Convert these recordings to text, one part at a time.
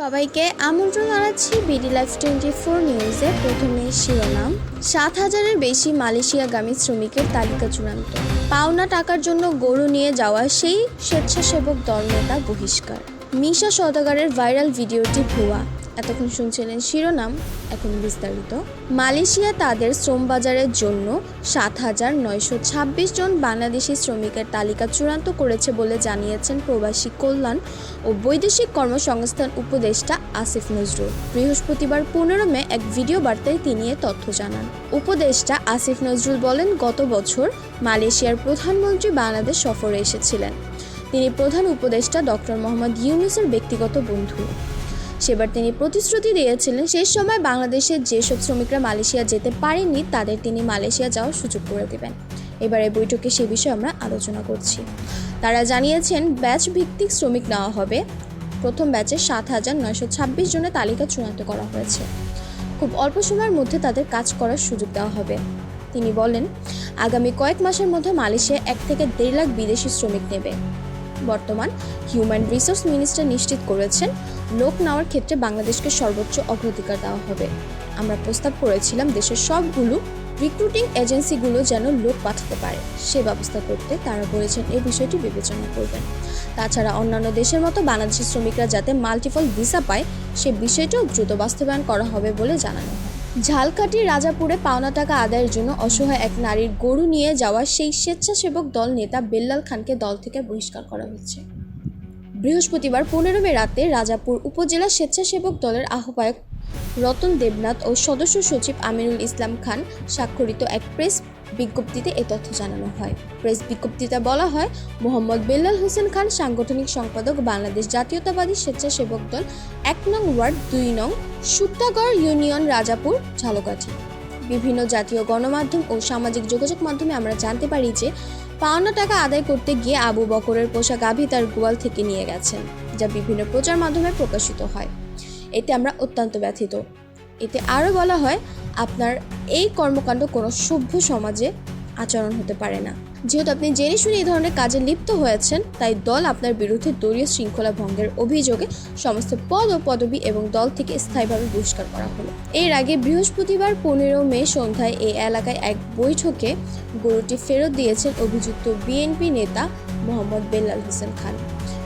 সবাইকে আমন্ত্রণ জানাচ্ছি বিডি লাইফ টোয়েন্টি ফোর নিউজে প্রথমে শিরোনাম। সাত হাজারের বেশি মালয়েশিয়াগামী শ্রমিকের তালিকা চূড়ান্ত। পাওনা টাকার জন্য গরু নিয়ে যাওয়া সেই স্বেচ্ছাসেবক দল নেতা বহিষ্কার। মিশা সদাগারের ভাইরাল ভিডিওটি ভুয়া। এতক্ষণ শুনছিলেন শিরোনাম, এখন বিস্তারিত। মালয়েশিয়া তাদের শ্রম বাজারের জন্য সাত হাজার নয়শো ছাব্বিশ জন বাংলাদেশি শ্রমিকের তালিকা চূড়ান্ত করেছে বলে জানিয়েছেন প্রবাসী কল্যাণ ও বৈদেশিক কর্মসংস্থান উপদেষ্টা আসিফ নজরুল। বৃহস্পতিবার পনেরো মে এক ভিডিও বার্তায় তিনি এ তথ্য জানান। উপদেষ্টা আসিফ নজরুল বলেন, গত বছর মালয়েশিয়ার প্রধানমন্ত্রী বাংলাদেশ সফরে এসেছিলেন। তিনি প্রধান উপদেষ্টা ডক্টর মোহাম্মদ ইউনুসের ব্যক্তিগত বন্ধু। সেবার তিনি প্রতিশ্রুতি দিয়েছিলেন সেই সময় বাংলাদেশের যেসব শ্রমিকরা মালয়েশিয়া যেতে পারেননি, তাদের তিনি মালয়েশিয়া যাওয়ার সুযোগ করে দেবেন। এবারে বৈঠকে সে বিষয়ে আমরা আলোচনা করছি। তারা জানিয়েছেন ব্যাচ ভিত্তিক শ্রমিক নেওয়া হবে। প্রথম ব্যাচে সাত হাজার নয়শো ছাব্বিশ জনের তালিকা চূড়ান্ত করা হয়েছে। খুব অল্প সময়ের মধ্যে তাদের কাজ করার সুযোগ দেওয়া হবে। তিনি বলেন, আগামী কয়েক মাসের মধ্যে মালয়েশিয়া এক থেকে দেড় লাখ বিদেশি শ্রমিক নেবে। বর্তমান হিউম্যান রিসোর্স মিনিস্টার নিশ্চিত করেছেন, লোক নেওয়ার ক্ষেত্রে বাংলাদেশকে সর্বোচ্চ অগ্রাধিকার দেওয়া হবে। আমরা প্রস্তাব করেছিলাম দেশের সবগুলো রিক্রুটিং এজেন্সিগুলো যেন লোক পাঠাতে পারে। সে ব্যবস্থা করতে তারা বলেছেন এই বিষয়টি বিবেচনা করবেন। তাছাড়া অন্যান্য দেশের মতো বাংলাদেশি শ্রমিকরা যাতে মাল্টিপল ভিসা পায়, সে বিষয়টিও দ্রুত বাস্তবায়ন করা হবে বলে জানানো হয়। ঝালকাঠি রাজাপুরে পাওনা টাকা আদায়ের জন্য অসহায় এক নারীর গরু নিয়ে যাওয়া সেই স্বেচ্ছাসেবক দল নেতা বেল্লাল খানকে দল থেকে বহিষ্কার করা হয়েছে। বৃহস্পতিবার পনেরো মে রাতে রাজাপুর উপজেলা স্বেচ্ছাসেবক দলের আহ্বায়ক রতন দেবনাথ ও সদস্য সচিব আমিনুল ইসলাম খান স্বাক্ষরিত এক প্রেস বিজ্ঞপ্তিতে এ তথ্য জানানো হয়। প্রেস বিজ্ঞপ্তিতে বলা হয়, মোহাম্মদ বেল্লাল হোসেন খান সাংগঠনিক সম্পাদক বাংলাদেশ জাতীয়তাবাদী স্বেচ্ছাসেবক দল এক নং ওয়ার্ড দুই নং সুক্তাগড় ইউনিয়ন রাজাপুর, ঝালকাঠি। বিভিন্ন জাতীয় গণমাধ্যম ও সামাজিক যোগাযোগ মাধ্যমে আমরা জানতে পারি যে, পাওনা টাকা আদায় করতে গিয়ে আবু বকরের পোশাক গাভী তার গোয়াল থেকে নিয়ে গেছেন, যা বিভিন্ন প্রচার মাধ্যমে প্রকাশিত হয়। এতে আমরা অত্যন্ত ব্যথিত। এতে আরও বলা হয়, আপনার এই কর্মকাণ্ড কোনো সভ্য সমাজে আচরণ হতে পারে না। যেহেতু আপনি জেনে শুনে এই ধরনের কাজে লিপ্ত হয়েছেন, তাই দল আপনার বিরুদ্ধে দলীয় শৃঙ্খলা ভঙ্গের অভিযোগে সমস্ত পদ ও পদবি এবং দল থেকে স্থায়ীভাবে বহিষ্কার করা হলো। এর আগে বৃহস্পতিবার পনেরো মে সন্ধ্যায় এই এলাকায় এক বৈঠকে গরুটি ফেরত দিয়েছেন অভিযুক্ত বিএনপি নেতা মোহাম্মদ বেল্লাল হোসেন খান।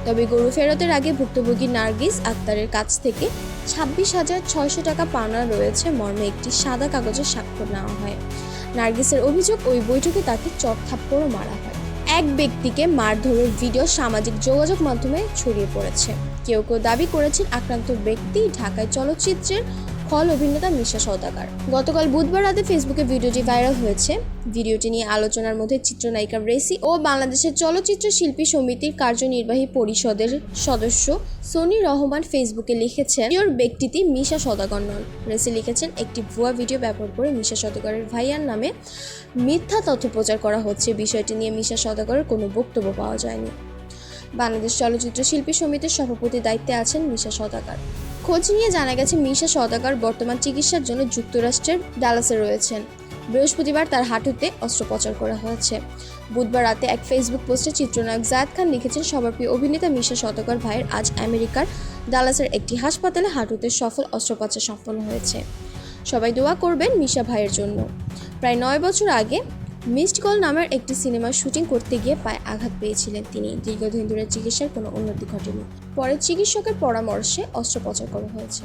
তবে গরু ফেরতের আগে ভুক্তভোগী নার্গিস আক্তারের কাছ থেকে ছাব্বিশ হাজার ছয়শো টাকা পাওনা রয়েছে মর্মে একটি সাদা কাগজে স্বাক্ষর নেওয়া হয়। নার্গিসের অভিযোগ, ওই বৈঠকে তাকে চট থাপ্পড়ও মারা হয়। এক ব্যক্তিকে মারধরের ভিডিও সামাজিক যোগাযোগ মাধ্যমে ছড়িয়ে পড়েছে। কেউ কেউ দাবি করেছেন আক্রান্ত ব্যক্তি ঢাকায় চলচ্চিত্রের খল অভিনেতা মিশা সওদাগর। গতকাল বুধবার রাতে ফেসবুকে ভিডিওটি ভাইরাল হয়েছে। ভিডিওটি নিয়ে আলোচনার মধ্যে চিত্রনায়িকা রেসি ও বাংলাদেশের চলচ্চিত্র শিল্পী সমিতির কার্যনির্বাহী পরিষদের সদস্য সনি রহমান ফেসবুকে লিখেছেন ভিডিওর ব্যক্তিটি মিশা সদাগর নন। রেসি লিখেছেন, একটি ভুয়া ভিডিও ব্যবহার করে মিশা সদাগরের ভাইয়ার নামে মিথ্যা তথ্য প্রচার করা হচ্ছে। বিষয়টি নিয়ে মিশা সদাগরের কোনো বক্তব্য পাওয়া যায়নি। বাংলাদেশ চলচ্চিত্র শিল্পী সমিতির সভাপতির দায়িত্বে আছেন মিশা সদাগর খোঁজ নিয়ে জানা গেছে, মিশা সদাগর বর্তমান চিকিৎসার জন্য যুক্তরাষ্ট্রের ডালাসে রয়েছেন। বৃহস্পতিবার তার হাঁটুতে অস্ত্রোপচার করা হয়েছে। বুধবার রাতে এক ফেসবুক পোস্টে চিত্রনায়ক জায়দ খান লিখেছেন সবার প্রিয় অভিনেতা মিশা সদাগর ভাইয়ের আজ আমেরিকার ডালাসের একটি হাসপাতালে হাঁটুতে সফল অস্ত্রোপচার সম্পন্ন হয়েছে। সবাই দোয়া করবেন মিশা ভাইয়ের জন্য। প্রায় নয় বছর আগে মিসড কল নামের একটি সিনেমার শুটিং করতে গিয়ে পায়ে আঘাত পেয়েছিলেন তিনি। দীর্ঘদিন ধরে চিকিৎসার কোনো উন্নতি ঘটেনি। পরে চিকিৎসকের পরামর্শে অস্ত্রোপচার করা হয়েছে।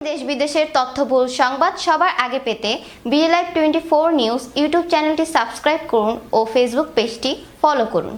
দেশ বিদেশের তথ্যবহুল সংবাদ সবার আগে পেতে B A live twenty four news YouTube চ্যানেলটি সাবস্ক্রাইব করুন ও ফেসবুক পেজটি ফলো করুন।